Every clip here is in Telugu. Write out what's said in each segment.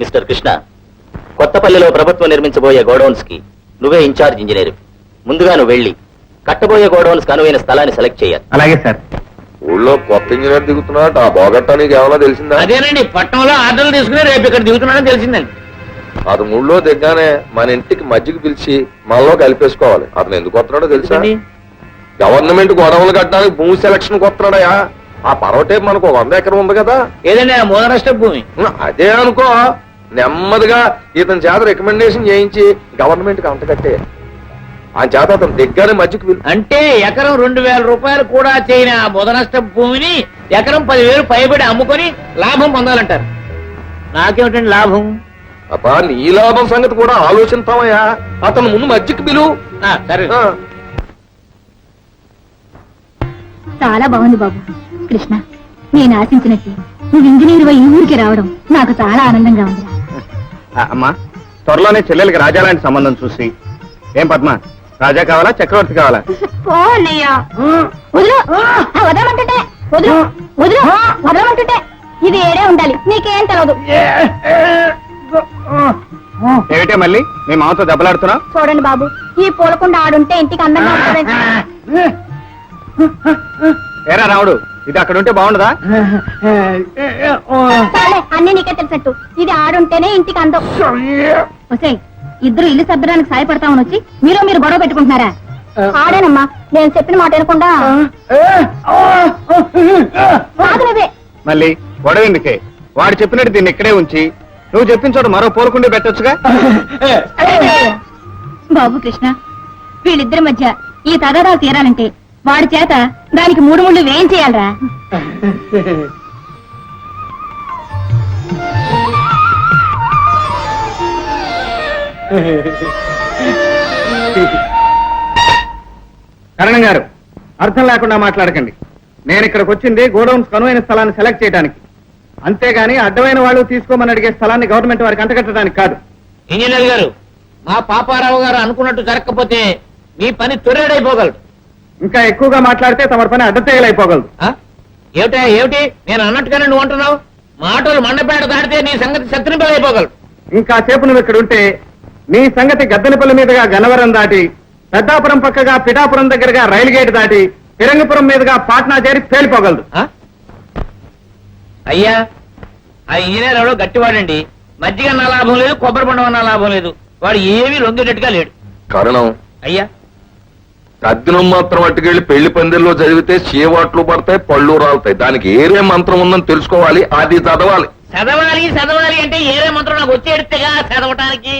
మిస్టర్ కృష్ణ. కొత్తపల్లిలో ప్రభుత్వం నిర్మించబోయే గోడౌన్స్కి నువ్వే ఇన్ఛార్జ్ ఇంజనీర్. ముందుగా నువ్వు వెళ్ళి కట్టబోయే గోడౌన్స్కి అనువైన స్థలాన్ని సెలెక్ట్ చేయాలి. అలాగే సార్. ఊళ్ళో కొత్త ఇంజనీర్ దిగుతున్నాడు ఆ బోగట్టా నీకు ఏమైనా తెలిసిందా? అదేనండి పట్టణంలో ఆర్డర్లు తీసుకుని రేపు ఇక్కడ దిగుతున్నాడని తెలిసిందండి. అతను ఊళ్ళో దిగ్గానే మన ఇంటికి మజ్జిగ పిలిచి మనలో కలిపేసుకోవాలి. అతను ఎందుకు వస్తున్నాడో తెలుసా? గవర్నమెంట్ గొడవలు కట్టడానికి భూమి సెలక్షన్ వస్తున్నాడయా ఆ పర్వటే మనకు వంద ఎకరం ఉంది కదా. ఏదండి ఆ మూలనష్ట భూమి? అదే అనుకో. నెమ్మదిగా ఇతని చేత రికమెండేషన్ చేయించి గవర్నమెంట్కి అంత కట్టే ఆ చేత అతను దిగ్గానే మజ్జిగ పిలు అంటే ఎకరం రెండు వేల రూపాయలు కూడా చేయని ఆ ముదనష్ట భూమిని ఎకరం పదివేలు పైబడి అమ్ముకొని లాభం పొందాలంటారు. నాకేమిటండి లాభం? అబ్బా నీ లాభం సంగతి కూడా ఆలోచిస్తామయ్యా అతను ముందు మజ్జిగ పిలు ఆ, సరే. చాలా బాగుంది బాబు. కృష్ణ నేను ఆశించినట్టు నువ్వు ఇంజనీర్ ఈ ఊరికి రావడం నాకు చాలా ఆనందంగా ఉంది. అమ్మా త్వరలోనే చెల్లెలకి రాజా లాంటి సంబంధం చూసి. ఏం పద్మ రాజా కావాలా చక్రవర్తి కావాలా? వదలమంటుంటే. వదిలు. వదిలు. వదలమంటుంటే. ఇది ఏడే ఉండాలి. నీకేం తెలవదు. ఏమిటే మళ్ళీ? మీ మామతో దెబ్బలాడుతున్నావు చూడండి బాబు ఈ పూలకుండా ఆడుంటే ఇంటికి అందంగా ఉంటుంది ఏరా రావుడు ఇది అక్కడ ఉంటే బాగుండదా? సరే అన్ని నీకే తెలిసట్టు ఇది ఆడుంటేనే ఇంటికి అందం. ఇద్దరు ఇల్లు సర్దడానికి సాయపడతామని వచ్చి మీరు మీరు గొడవ పెట్టుకుంటున్నారా? ఆడేనమ్మా నేను చెప్పిన మాట వినకుండా. కాదు నువ్వే. మళ్ళీ గొడవ ఎందుకే? వాడు చెప్పినట్టు దీన్ని ఇక్కడే ఉంచి నువ్వు చెప్పిన చోట మరో పోలకుండే పెట్టొచ్చుగా? బాబు కృష్ణ వీళ్ళిద్దరి మధ్య ఈ తగాదాలు తీరాలంటే వాడి చేత దానికి మూడు ముళ్ళు వేయం చేయాలరా కరణం గారు అర్థం లేకుండా మాట్లాడకండి. నేను ఇక్కడికి వచ్చింది గోడౌన్స్ కనువైన స్థలాన్ని సెలెక్ట్ చేయడానికి. అంతేగాని అడ్డమైన వాళ్ళు తీసుకోమని అడిగే స్థలాన్ని గవర్నమెంట్ వారికి అంటగట్టడానికి కాదు. ఇంజనీర్ గారు మా పాపారావు గారు అనుకున్నట్టు జరగకపోతే మీ పని తొర్రేడైపోగలడు ఇంకా ఎక్కువగా మాట్లాడితే తమ పని అడ్డతేగలైపోగలదు? ఏమిటా ఏమిటి? నేను అన్నట్టుగానే నువ్వు అంటున్నావు? మాటలు మండపేట దాటితే నీ సంగతి శత్రునిపలైపోగలడు ఇంకా సేపు నువ్వు ఇక్కడ ఉంటే నీ సంగతి గద్దెనపల్లి మీదుగా గన్నవరం దాటి పెద్దాపురం పక్కగా పిఠాపురం దగ్గరగా రైలు గేట్ దాటి తిరంగపురం మీదుగా పాట్నా చేరి పేలిపోగలదు. ఆ? అయ్యా ఆ ఇంజనీర్ ఎవడో గట్టివాడండి. మజ్జిగ అన్న లాభం లేదు కొబ్బరి బండం అన్న లాభం లేదు. వాడు ఏమీ లొంగేటట్టుగా లేడు. కారణం? అయ్యా తద్దినం మాత్రం అట్టుకెళ్ళి పెళ్ళి పందిల్లో చదివితే చీవాట్లు పడతాయి పళ్ళు రాలుతాయి. దానికి ఏరే మంత్రం ఉందని తెలుసుకోవాలి అది చదవాలి. చదవాలి చదవాలి అంటే ఏరే మంత్రం నాకు వచ్చేడితేగా చదవటానికి?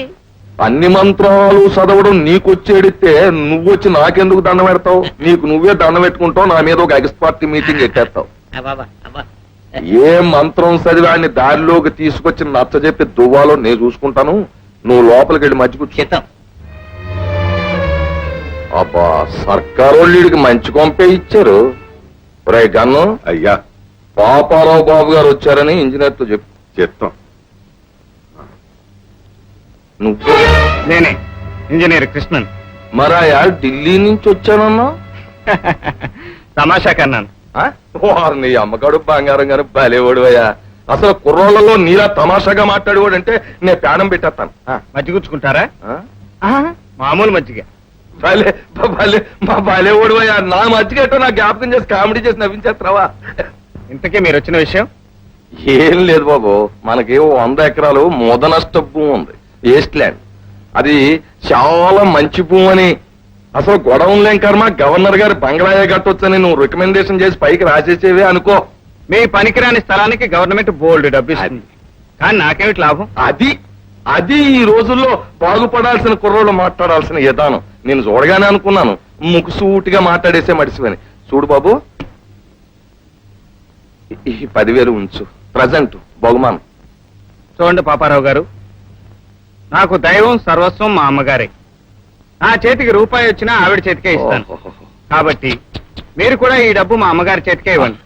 అన్ని మంత్రాలు చదవడం నీకొచ్చేడితే నువ్వు వచ్చి నాకెందుకు దండం పెడతావు? నీకు నువ్వే దండం పెట్టుకుంటావు నా మీద ఒక ఎక్స్ పార్టీ మీటింగ్ ఎట్టేస్తావు ఏ మంత్రం చదివాడిని దారిలోకి తీసుకొచ్చి నచ్చజెప్పి దువ్వాలో నేను చూసుకుంటాను. నువ్వు లోపలికి వెళ్ళి చిత్తం అబ్బా సర్కారు వాళ్ళు వీడికి మంచి కొంపే ఇచ్చారు. రే గన్ను అయ్యా. పాపారావు బాబు గారు వచ్చారని ఇంజనీర్తో చెప్పు. చెప్తాం. నువ్వు? నేనే ఇంజనీర్ కృష్ణన్. మరాయా ఢిల్లీ నుంచి వచ్చానన్నా? తమాషా కన్నాను వారు నీ అమ్మగాడు బంగారం గారు బలేవాడు అయ్యా అసలు కుర్రోళ్ళలో నీలా తమాషాగా మాట్లాడేవాడు అంటే నేను ప్రాణం పెట్టేస్తాను. ఆ, మజ్జిగుచ్చుకుంటారా? ఆ? మామూలు మజ్జిగ. భలే భలే మా బలేవాడు అయ్యా నా మధ్యగట్టో నా జ్ఞాపకం చేసి కామెడీ చేసి నవ్వించేస్తావా ఇంతకీ మీరు వచ్చిన విషయం? ఏం లేదు బాబు. మనకి వంద ఎకరాలు మొద నష్ట భూమి ఉంది. ఈస్ట్ ల్యాండ్ అది చాలా మంచి భూమి అని. అసలు గొడవలేం కర్మ. గవర్నర్ గారి బంగ్లాయే కట్టొచ్చని నువ్వు రికమెండేషన్ చేసి పైకి రాసేసేవే అనుకో. మీ పనికిరాని స్థలానికి గవర్నమెంట్ బోల్డ్ డబ్బు ఇస్తుంది. కానీ నాకేమిటి లాభం? అది అది ఈ రోజుల్లో బాగుపడాల్సిన కుర్రోళ్ళు మాట్లాడాల్సిన విధానం. నేను చూడగానే అనుకున్నాను. ముక్కుసూటిగా మాట్లాడేసే మడిసివని చూడు బాబు. ఈ పదివేలు ఉంచు. ప్రజెంట్ బహుమానం. చూడండి పాపారావు గారు. నాకు దైవం సర్వస్వం మా అమ్మగారే. నా చేతికి రూపాయి వచ్చినా ఆవిడ చేతికే ఇస్తాను. కాబట్టి మీరు కూడా ఈ డబ్బు మా అమ్మగారి చేతికే ఇవ్వండి.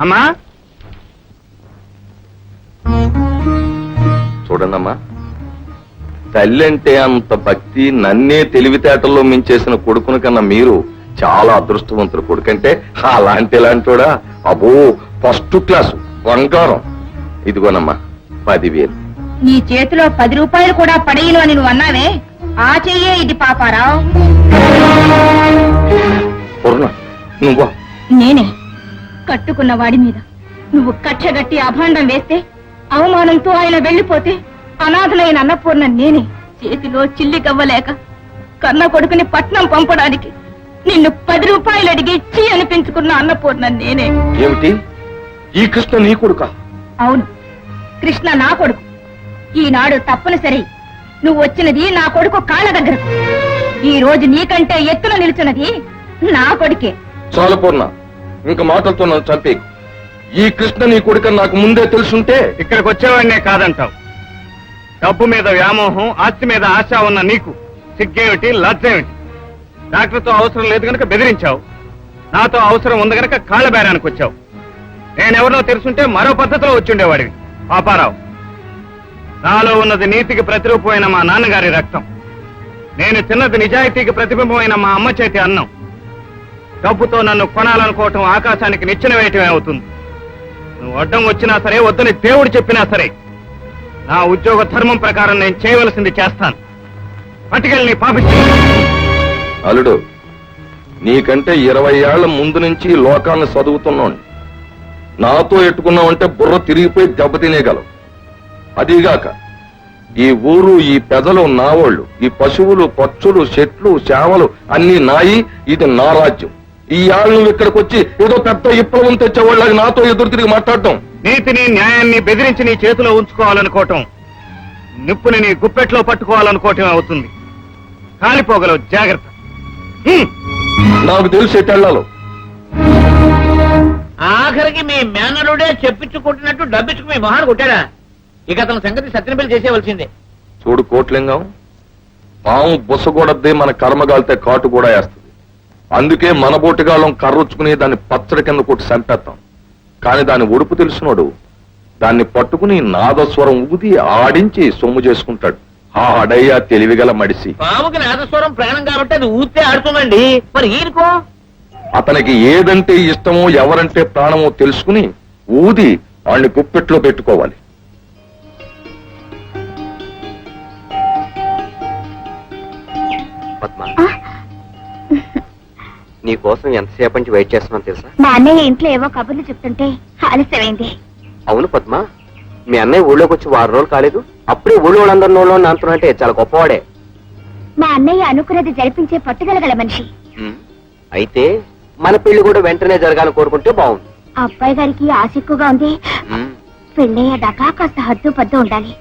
అమ్మా? చూడండమ్మా. తల్లి అంటే అంత భక్తి నన్నే తెలివితేటల్లో మించేసిన కొడుకుని కన్నా మీరు చాలా అదృష్టవంతుడు కొడుకంటే అలాంటి ఇలాంటోడా అబో ఫస్ట్ క్లాసు బంగారం. ఇదిగోనమ్మా పదివేలు. నీ చేతిలో పది రూపాయలు కూడా పడేయను అని నువ్వు అన్నావే? ఆ చెయ్యే ఇది పాపారావు. పూర్ణ నువ్వు నేనే కట్టుకున్న వాడి మీద. నువ్వు కచ్చగట్టి అభాండం వేస్తే అవమానంతో ఆయన వెళ్ళిపోతే అనాథలైన అన్నపూర్ణ నేనే. చేతిలో చిల్లి కవ్వలేక కన్న కొడుకుని పట్నం పంపడానికి నిన్ను పది రూపాయలు అడిగి చీ అనిపించుకున్న అన్నపూర్ణ నేనే. ఏమిటి? ఈ కృష్ణ నీ కొడుక? అవును. కృష్ణ నా కొడుకు. ఈనాడు తప్పనిసరి నువ్వు వచ్చినది నా కొడుకు కాళ్ళ దగ్గరకు. ఈ రోజు నీకంటే ఎత్తున నిలుచున్నది నా కొడుకే. చాలు పూర్ణ. ఇంక మాటలతో నన్ను చంపే ఈ కృష్ణ నీ కొడుకని నాకు ముందే తెలుసుంటే ఇక్కడికి వచ్చేవాడినే కాదంటావు. డబ్బు మీద వ్యామోహం ఆస్తి మీద ఆశ ఉన్న నీకు సిగ్గేమిటి లజ్జేమిటి? డాక్టర్తో అవసరం లేదు గనక బెదిరించావు. నాతో అవసరం ఉంది గనక కాళ్ళ బేరానికి వచ్చావు. నేనెవరినో తెలుసుంటే మరో పద్ధతిలో వచ్చిండేవాడివి. పాపారావు నాలో ఉన్నది నీతికి ప్రతిరూపమైన మా నాన్నగారి రక్తం. నేను తిన్నది నిజాయితీకి ప్రతిబింబమైన మా అమ్మ చేతి అన్నం. డబ్బుతో నన్ను కొనాలనుకోవటం ఆకాశానికి నిచ్చెన వేయటమే అవుతుంది. నువ్వు అడ్డం వచ్చినా సరే వద్దని దేవుడు చెప్పినా సరే నా ఉద్యోగ ధర్మం ప్రకారం నేను చేయవలసింది చేస్తాను. పట్టుకెళ్ళి నీ అల్లుడు నీకంటే ఇరవై ఏళ్ళ ముందు నుంచి లోకాన్ని చదువుతున్నాను. నాతో ఎట్టుకున్నావంటే బుర్ర తిరిగిపోయి దెబ్బతినేగలవు అదీగాక ఈ ఊరు ఈ పెదలు నావోళ్ళు ఈ పశువులు పక్షులు చెట్లు చేమలు అన్ని నాయి ఇది నా రాజ్యం. ఈ ఆళ్ళు నువ్వు ఇక్కడికి వచ్చి ఏదో పెద్ద విప్లవం తెచ్చేవాళ్ళకి నాతో ఎదురు తిరిగి మాట్లాడటం. నీతిని న్యాయాన్ని బెదిరించి నీ చేతిలో ఉంచుకోవాలనుకోవటం నిప్పుని నీ గుప్పెట్లో పట్టుకోవాలనుకోవటం అవుతుంది. కాలిపోగలవు జాగ్రత్త. హ్మ్. నాకు తెలిసి ఎట్టెళ్ళాలో ఆఖరికి మీ మేనరుడే చెప్పించుకుంటున్నట్టు డబ్బించుకు మీ మొహాన్ని కొట్టాడా? ఇక అతని సంగతి సత్యనపల్లి చేసేవలసిందే చూడు కోట్లింగం పాము బుసగూడద్దే మన కర్మగాలితే కాటు కూడా వేస్తుంది. అందుకే మన బోటిగాళ్ళం కర్రొచ్చుకుని దాన్ని పచ్చడి కింద కొట్టి చంపేస్తాం కాని దాని ఒడుపు తెలిసినోడు. దాన్ని పట్టుకుని నాదస్వరం ఊది ఆడించి సొమ్ము చేసుకుంటాడు. ఆడయ్యా తెలివిగల మడిసి. పాముకి నాదస్వరం ప్రాణం కాబట్టి అది ఊతే ఆడుతుందండి. మరి ఈయనకో? అతనికి ఏదంటే ఇష్టమో ఎవరంటే ప్రాణమో తెలుసుకుని ఊది వాణ్ణి గుప్పెట్లో పెట్టుకోవాలి. పద్మ. నీ కోసం ఎంతసేపటి నుంచి వెయిట్ చేస్తున్నాను తెలుసా? మా అన్నయ్య ఇంట్లో ఏవో కబుర్లు చెప్తుంటే ఆలస్యమైంది. అవును పద్మ మీ అన్నయ్య ఊళ్ళోకి వచ్చి వారం రోజులు కాలేదు. అప్పుడే ఊళ్ళో వాళ్ళందరి నోళ్ళు అంటున్నట్టే చాలా గొప్పవాడే. మా అన్నయ్య అనుకున్నది జరిపించే పట్టుదలగల మనిషి. అయితే మన పెళ్ళి కూడా వెంటనే జరగాలని కోరుకుంటే బాగుంది. ఆ అబ్బాయి గారికి ఆశ ఎక్కువగా ఉంది. ఉమ్, పెళ్ళయ్యేదాకా కాస్త హద్దు పద్దు ఉండాలి?